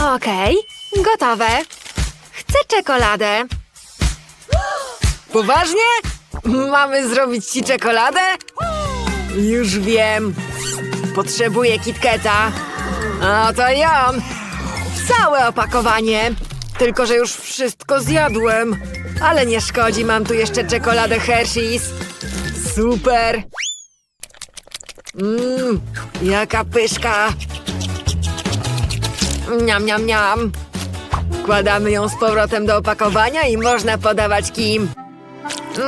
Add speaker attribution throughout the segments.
Speaker 1: Okej, gotowe. Chcę czekoladę.
Speaker 2: Poważnie? Mamy zrobić ci czekoladę? Już wiem. Potrzebuję KitKata. A to ja. Całe opakowanie. Tylko, że już wszystko zjadłem. Ale nie szkodzi, mam tu jeszcze czekoladę Hershey's. Super. Mmm, jaka pyszka. Niam, niam, niam. Wkładamy ją z powrotem do opakowania i można podawać kim.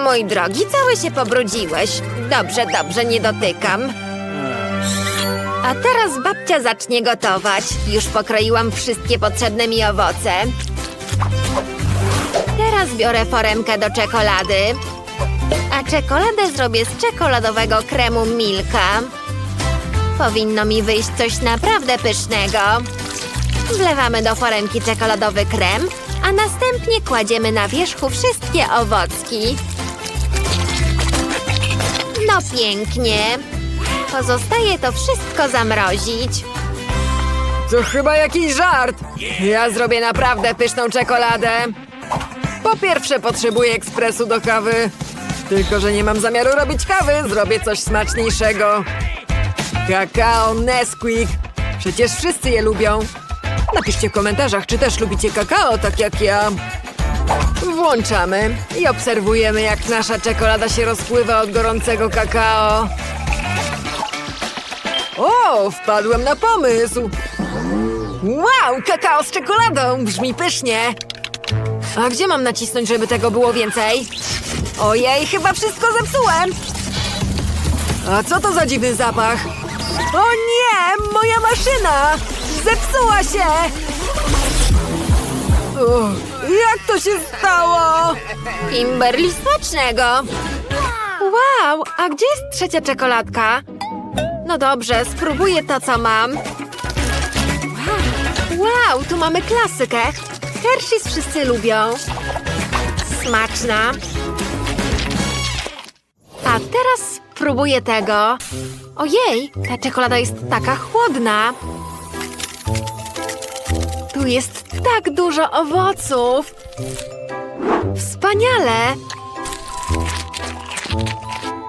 Speaker 1: Mój drogi, cały się pobrudziłeś. Dobrze, dobrze, nie dotykam. A teraz babcia zacznie gotować. Już pokroiłam wszystkie potrzebne mi owoce. Teraz biorę foremkę do czekolady. A czekoladę zrobię z czekoladowego kremu Milka. Powinno mi wyjść coś naprawdę pysznego. Wlewamy do foremki czekoladowy krem, a następnie kładziemy na wierzchu wszystkie owocki. No pięknie. Pozostaje to wszystko zamrozić.
Speaker 2: To chyba jakiś żart. Ja zrobię naprawdę pyszną czekoladę. Po pierwsze potrzebuję ekspresu do kawy. Tylko, że nie mam zamiaru robić kawy, zrobię coś smaczniejszego. Kakao Nesquik. Przecież wszyscy je lubią. Napiszcie w komentarzach, czy też lubicie kakao, tak jak ja. Włączamy i obserwujemy, jak nasza czekolada się rozpływa od gorącego kakao. O, wpadłem na pomysł. Wow, kakao z czekoladą! Brzmi pysznie! A gdzie mam nacisnąć, żeby tego było więcej? Ojej, chyba wszystko zepsułem! A co to za dziwny zapach? O nie, moja maszyna! Zepsuła się! O, jak to się stało?
Speaker 1: Kimberly smacznego. Wow, a gdzie jest trzecia czekoladka? No dobrze, spróbuję to, co mam. Wow, tu mamy klasykę. Hershey's wszyscy lubią. Smaczna. A teraz spróbuję tego. Ojej, ta czekolada jest taka chłodna. Tu jest tak dużo owoców. Wspaniale!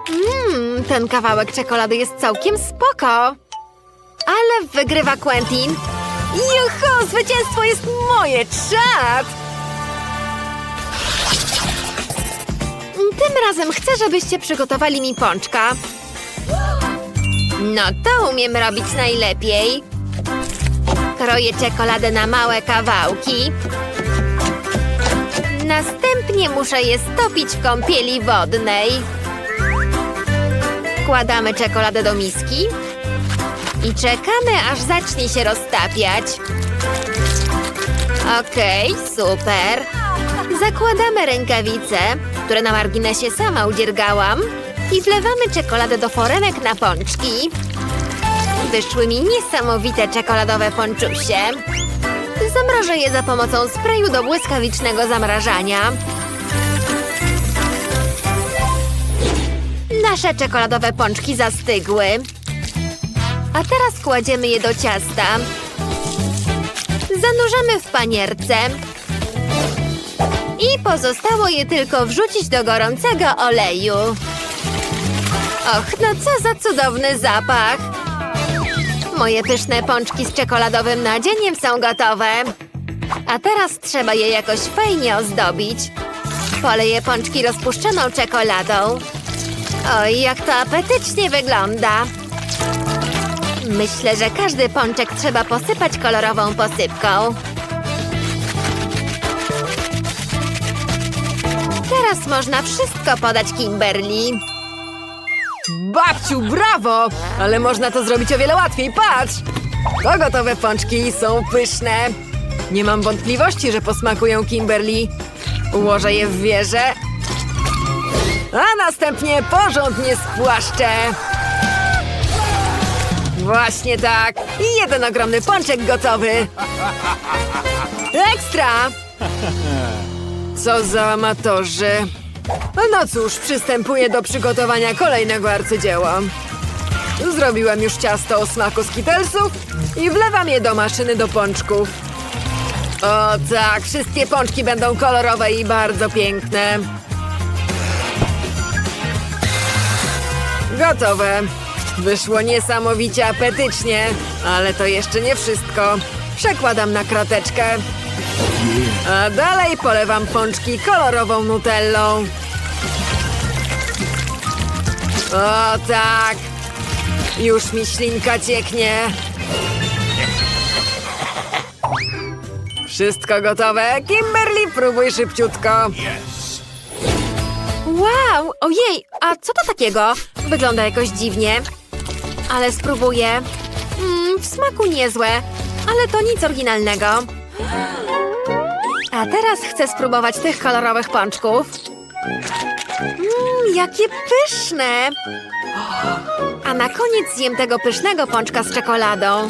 Speaker 1: Mmm, ten kawałek czekolady jest całkiem spoko. Ale wygrywa Quentin. Juhu, zwycięstwo jest moje, czad! Tym razem chcę, żebyście przygotowali mi pączka. No to umiem robić najlepiej. Kroję czekoladę na małe kawałki. Następnie muszę je stopić w kąpieli wodnej. Wkładamy czekoladę do miski i czekamy, aż zacznie się roztapiać. Okej, super. Zakładamy rękawice, które na marginesie sama udziergałam i wlewamy czekoladę do foremek na pączki. Wyszły mi niesamowite czekoladowe ponczusie. Zamrożę je za pomocą sprayu do błyskawicznego zamrażania. Nasze czekoladowe pączki zastygły. A teraz kładziemy je do ciasta. Zanurzamy w panierce. I pozostało je tylko wrzucić do gorącego oleju. Och, no co za cudowny zapach! Moje pyszne pączki z czekoladowym nadzieniem są gotowe. A teraz trzeba je jakoś fajnie ozdobić. Poleję pączki rozpuszczoną czekoladą. Oj, jak to apetycznie wygląda. Myślę, że każdy pączek trzeba posypać kolorową posypką. Teraz można wszystko podać Kimberly.
Speaker 2: Babciu, brawo! Ale można to zrobić o wiele łatwiej, patrz! To gotowe pączki są pyszne. Nie mam wątpliwości, że posmakują Kimberly. Ułożę je w wieżę. A następnie porządnie spłaszczę. Właśnie tak. I jeden ogromny pączek gotowy. Ekstra! Co za amatorzy. No cóż, przystępuję do przygotowania kolejnego arcydzieła. Zrobiłem już ciasto o smaku skitelsów i wlewam je do maszyny do pączków. O tak, wszystkie pączki będą kolorowe i bardzo piękne. Gotowe. Wyszło niesamowicie apetycznie, ale to jeszcze nie wszystko. Przekładam na krateczkę. A dalej polewam pączki kolorową nutellą. O tak! Już mi ślinka cieknie. Wszystko gotowe. Kimberly, próbuj szybciutko.
Speaker 1: Wow, ojej, a co to takiego? Wygląda jakoś dziwnie. Ale spróbuję. Mm, w smaku niezłe, ale to nic oryginalnego. A teraz chcę spróbować tych kolorowych pączków. Mmm, jakie pyszne! A na koniec zjem tego pysznego pączka z czekoladą.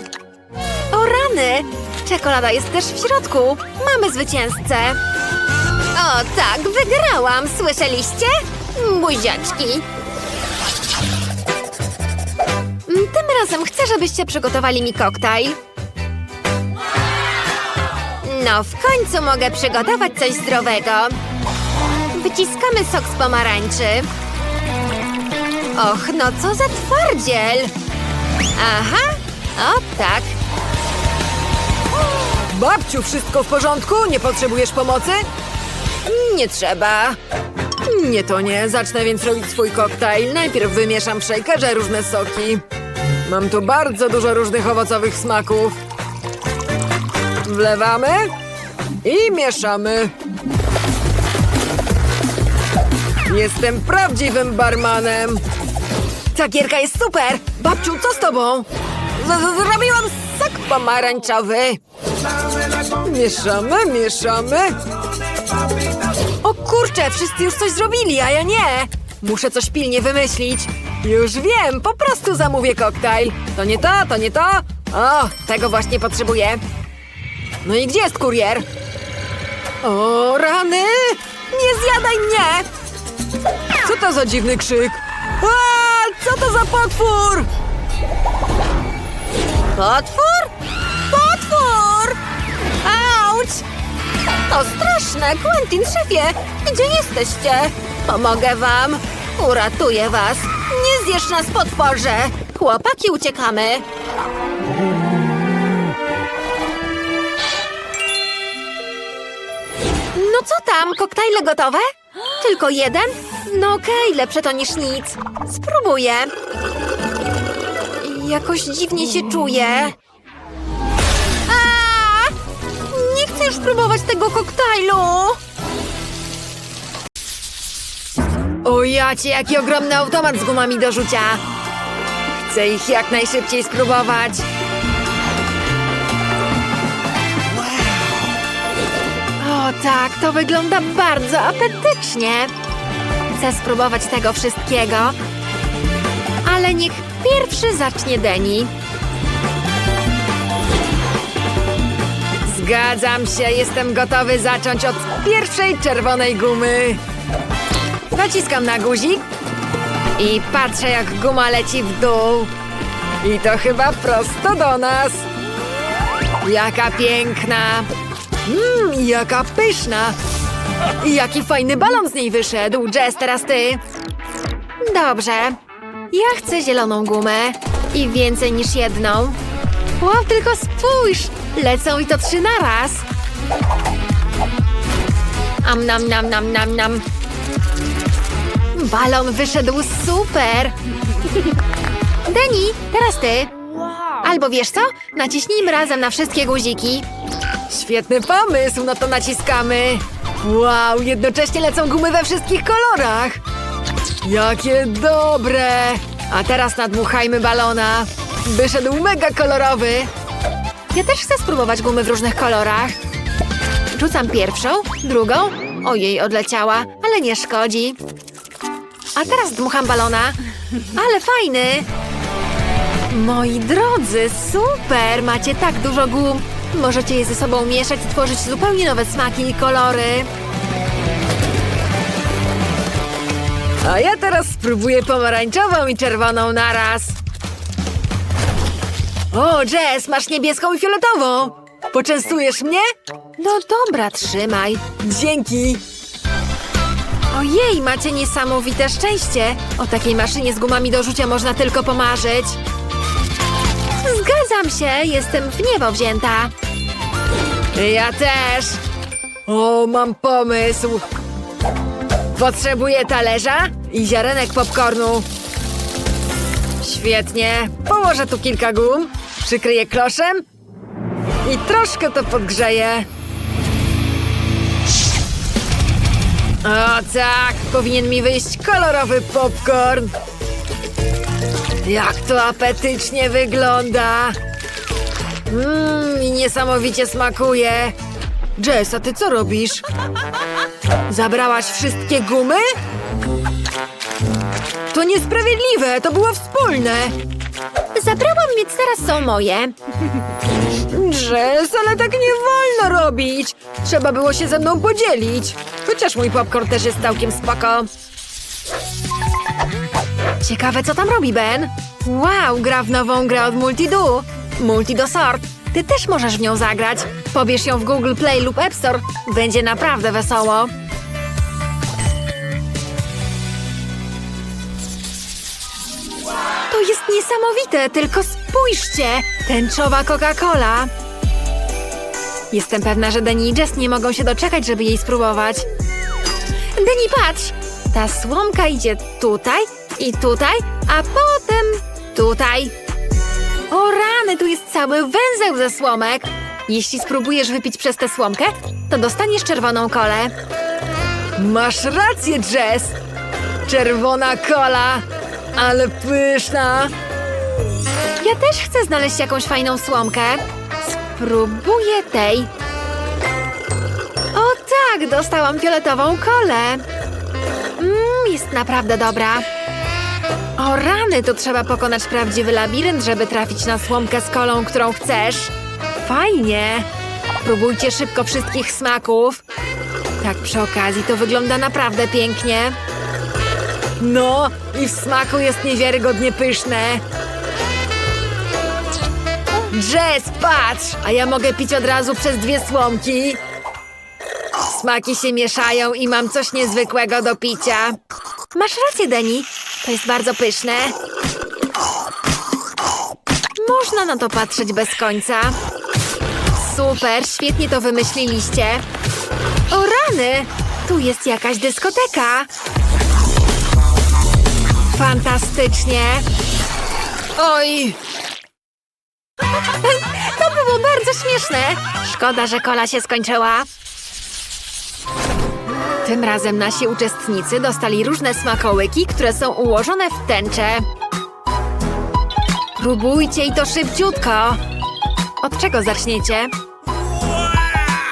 Speaker 1: O rany! Czekolada jest też w środku. Mamy zwycięzcę. O tak, wygrałam! Słyszeliście? Buziaczki. Mm, Tym razem chcę, żebyście przygotowali mi koktajl. No, w końcu mogę przygotować coś zdrowego. Wyciskamy sok z pomarańczy. Och, no co za twardziel! Aha, o tak.
Speaker 2: Babciu, wszystko w porządku? Nie potrzebujesz pomocy? Nie trzeba. Nie to nie. Zacznę więc robić swój koktajl. Najpierw wymieszam w shakerze różne soki. Mam tu bardzo dużo różnych owocowych smaków. Wlewamy i mieszamy. Jestem prawdziwym barmanem. Ta gierka jest super! Babciu, co z tobą? Z Zrobiłam sok pomarańczowy. Mieszamy, mieszamy. O kurczę, wszyscy już coś zrobili, a ja nie. Muszę coś pilnie wymyślić. Już wiem, po prostu zamówię koktajl. To nie to, to nie to. O, tego właśnie potrzebuję. No i gdzie jest kurier? O, rany! Nie zjadaj mnie! Co to za dziwny krzyk? A, co to za potwór?
Speaker 1: Potwór? Potwór! Auć! To straszne! Quentin, szefie! Gdzie jesteście? Pomogę wam! Uratuję was! Nie zjesz nas, potworze! Chłopaki, uciekamy! No co tam? Koktajle gotowe? Tylko jeden? No okej, lepsze to niż nic. Spróbuję. Jakoś dziwnie się czuję. A! Nie chcę już próbować tego koktajlu!
Speaker 2: O jacie, jaki ogromny automat z gumami do rzucia. Chcę ich jak najszybciej spróbować.
Speaker 1: Tak, to wygląda bardzo apetycznie. Chcę spróbować tego wszystkiego. Ale niech pierwszy zacznie Deni.
Speaker 2: Zgadzam się, jestem gotowy zacząć od pierwszej czerwonej gumy. Naciskam na guzik i patrzę, jak guma leci w dół. I to chyba prosto do nas. Jaka piękna! Mmm, jaka pyszna! I jaki fajny balon z niej wyszedł. Jess, teraz ty.
Speaker 1: Dobrze. Ja chcę zieloną gumę. I więcej niż jedną. Wow, tylko spójrz! Lecą i to trzy naraz. Am nam nam nam nam nam. Balon wyszedł super! Deni, teraz ty. Albo wiesz co? Naciśnijmy razem na wszystkie guziki.
Speaker 2: Świetny pomysł, no to naciskamy. Wow, jednocześnie lecą gumy we wszystkich kolorach. Jakie dobre! A teraz nadmuchajmy balona. Wyszedł mega kolorowy.
Speaker 1: Ja też chcę spróbować gumy w różnych kolorach. Rzucam pierwszą, drugą. Ojej, odleciała, ale nie szkodzi. A teraz dmucham balona. Ale fajny! Moi drodzy, super! Macie tak dużo gum. Możecie je ze sobą mieszać i tworzyć zupełnie nowe smaki i kolory.
Speaker 2: A ja teraz spróbuję pomarańczową i czerwoną naraz. O, Jess, masz niebieską i fioletową. Poczęstujesz mnie?
Speaker 1: No dobra, trzymaj.
Speaker 2: Dzięki.
Speaker 1: Ojej, macie niesamowite szczęście. O takiej maszynie z gumami do rzucia można tylko pomarzyć. Zgadzam się, jestem w niebo wzięta.
Speaker 2: Ja też. O, mam pomysł. Potrzebuję talerza i ziarenek popcornu. Świetnie. Położę tu kilka gum, przykryję kloszem i troszkę to podgrzeję. O tak, powinien mi wyjść kolorowy popcorn. Jak to apetycznie wygląda. Mmm, i niesamowicie smakuje. Jess, a ty co robisz? Zabrałaś wszystkie gumy? To niesprawiedliwe, to było wspólne.
Speaker 1: Zabrałam, więc teraz są moje.
Speaker 2: Jess, ale tak nie wolno robić. Trzeba było się ze mną podzielić. Chociaż mój popcorn też jest całkiem spoko.
Speaker 1: Ciekawe, co tam robi Ben? Wow, gra w nową grę od Multidu. Multido Sort. Ty też możesz w nią zagrać. Pobierz ją w Google Play lub App Store. Będzie naprawdę wesoło. To jest niesamowite, tylko spójrzcie! Tęczowa Coca-Cola. Jestem pewna, że Deni i Jess nie mogą się doczekać, żeby jej spróbować. Deni, patrz! Ta słomka idzie tutaj i tutaj, a potem tutaj. O rany, tu jest cały węzeł ze słomek. Jeśli spróbujesz wypić przez tę słomkę, to dostaniesz czerwoną kolę.
Speaker 2: Masz rację, Jess. Czerwona kola, ale pyszna.
Speaker 1: Ja też chcę znaleźć jakąś fajną słomkę. Spróbuję tej. O tak, dostałam fioletową kolę. Mmm, jest naprawdę dobra. O rany, tu trzeba pokonać prawdziwy labirynt, żeby trafić na słomkę z kolą, którą chcesz. Fajnie. Próbujcie szybko wszystkich smaków. Tak przy okazji, to wygląda naprawdę pięknie.
Speaker 2: No, i w smaku jest niewiarygodnie pyszne. Jess, patrz! A ja mogę pić od razu przez dwie słomki. Smaki się mieszają i mam coś niezwykłego do picia.
Speaker 1: Masz rację, Deni. To jest bardzo pyszne. Można na to patrzeć bez końca. Super, świetnie to wymyśliliście. O rany! Tu jest jakaś dyskoteka. Fantastycznie.
Speaker 2: Oj!
Speaker 1: To było bardzo śmieszne. Szkoda, że kola się skończyła. Tym razem nasi uczestnicy dostali różne smakołyki, które są ułożone w tęczę. Próbujcie i to szybciutko. Od czego zaczniecie?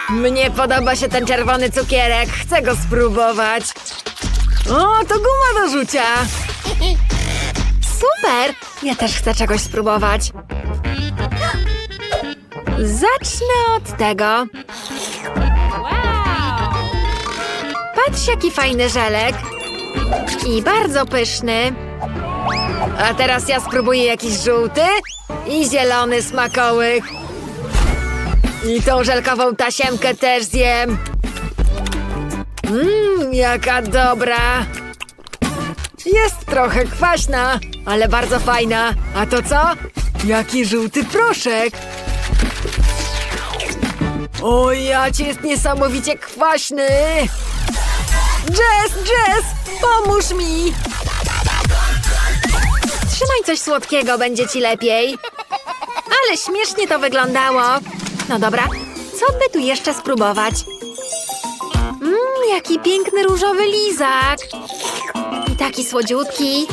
Speaker 2: Mnie podoba się ten czerwony cukierek. Chcę go spróbować. O, to guma do rzucia.
Speaker 1: Super! Ja też chcę czegoś spróbować. Zacznę od tego. Patrz, jaki fajny żelek. I bardzo pyszny.
Speaker 2: A teraz ja spróbuję jakiś żółty i zielony smakołyk. I tą żelkową tasiemkę też zjem. Mmm, jaka dobra. Jest trochę kwaśna, ale bardzo fajna. A to co? Jaki żółty proszek. O, jacie jest niesamowicie kwaśny. Jess, Jess, pomóż mi.
Speaker 1: Trzymaj coś słodkiego, będzie ci lepiej. Ale śmiesznie to wyglądało. No dobra, co by tu jeszcze spróbować? Mmm, jaki piękny różowy lizak. I taki słodziutki.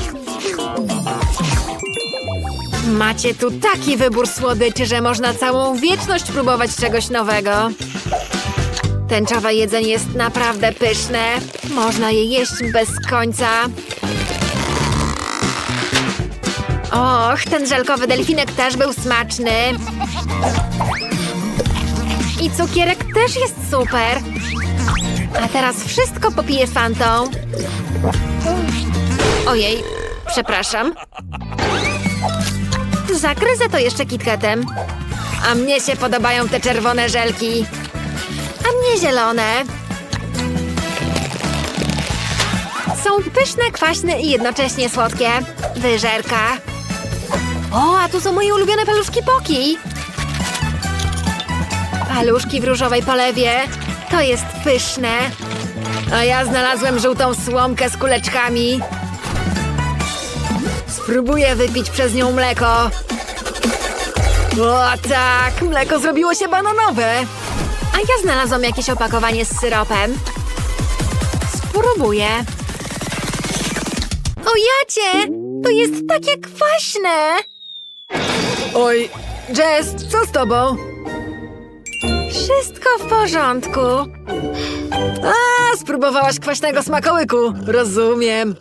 Speaker 1: Macie tu taki wybór słodyczy, że można całą wieczność próbować czegoś nowego. Tęczowe jedzenie jest naprawdę pyszne. Można je jeść bez końca. Och, ten żelkowy delfinek też był smaczny. I cukierek też jest super. A teraz wszystko popiję fantą. Ojej, przepraszam. Zagryzę to jeszcze kitkatem.
Speaker 2: A mnie się podobają te czerwone żelki.
Speaker 1: A mnie zielone. Są pyszne, kwaśne i jednocześnie słodkie. Wyżerka. O, a tu są moje ulubione paluszki Poki. Paluszki w różowej polewie. To jest pyszne.
Speaker 2: A ja znalazłem żółtą słomkę z kuleczkami. Spróbuję wypić przez nią mleko. O tak, mleko zrobiło się bananowe.
Speaker 1: A ja znalazłam jakieś opakowanie z syropem. Spróbuję. O jacie! To jest takie kwaśne!
Speaker 2: Oj, Jess, co z tobą?
Speaker 1: Wszystko w porządku.
Speaker 2: A, spróbowałaś kwaśnego smakołyku. Rozumiem.